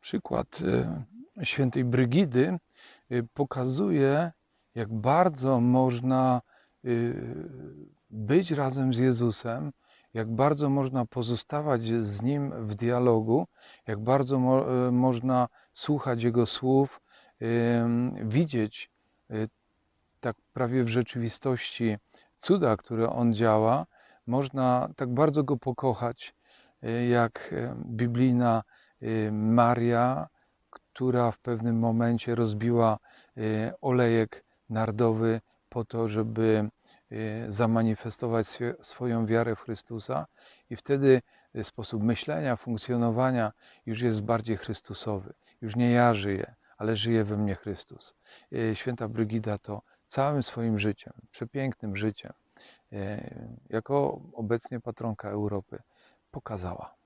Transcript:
Przykład e, świętej Brygidy e, pokazuje, jak bardzo można e, być razem z Jezusem, jak bardzo można pozostawać z Nim w dialogu, jak bardzo mo, można słuchać Jego słów, widzieć tak prawie w rzeczywistości cuda, które On działa, można tak bardzo Go pokochać, jak biblijna Maria, która w pewnym momencie rozbiła e, olejek nardowy po to, żeby e, zamanifestować swoją wiarę w Chrystusa i wtedy sposób myślenia, funkcjonowania już jest bardziej Chrystusowy. Już nie ja żyję, ale żyje we mnie Chrystus. Święta Brygida to całym swoim życiem, przepięknym życiem, jako obecnie patronka Europy, pokazała.